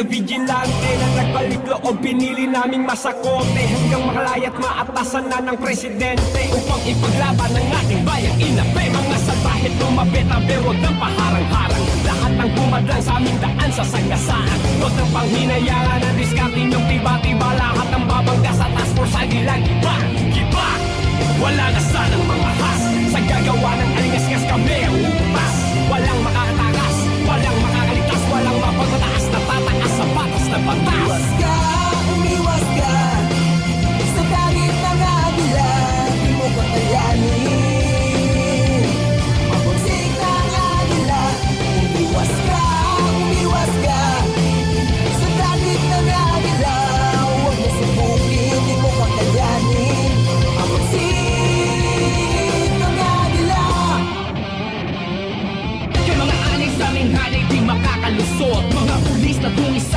na vigilante Na nagbalik loob pinili naming masakote. Hanggang makalaya't maatasan na ng presidente. Upang ipaglaban ang ating bayang inape Mga salbahit lumapit na pero ng paharang-harang. Lahat ng bumadlang sa aming daan sa sagasaan Huwag ng panghinayangan ang diskarte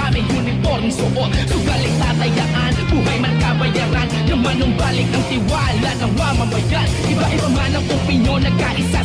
aming uniform suot. Sugaling tatayaan, buhay man kabayaran. Naman nung balik ang tiwala ng mamamayan Iba-iba man ang opinyon, nagkaisa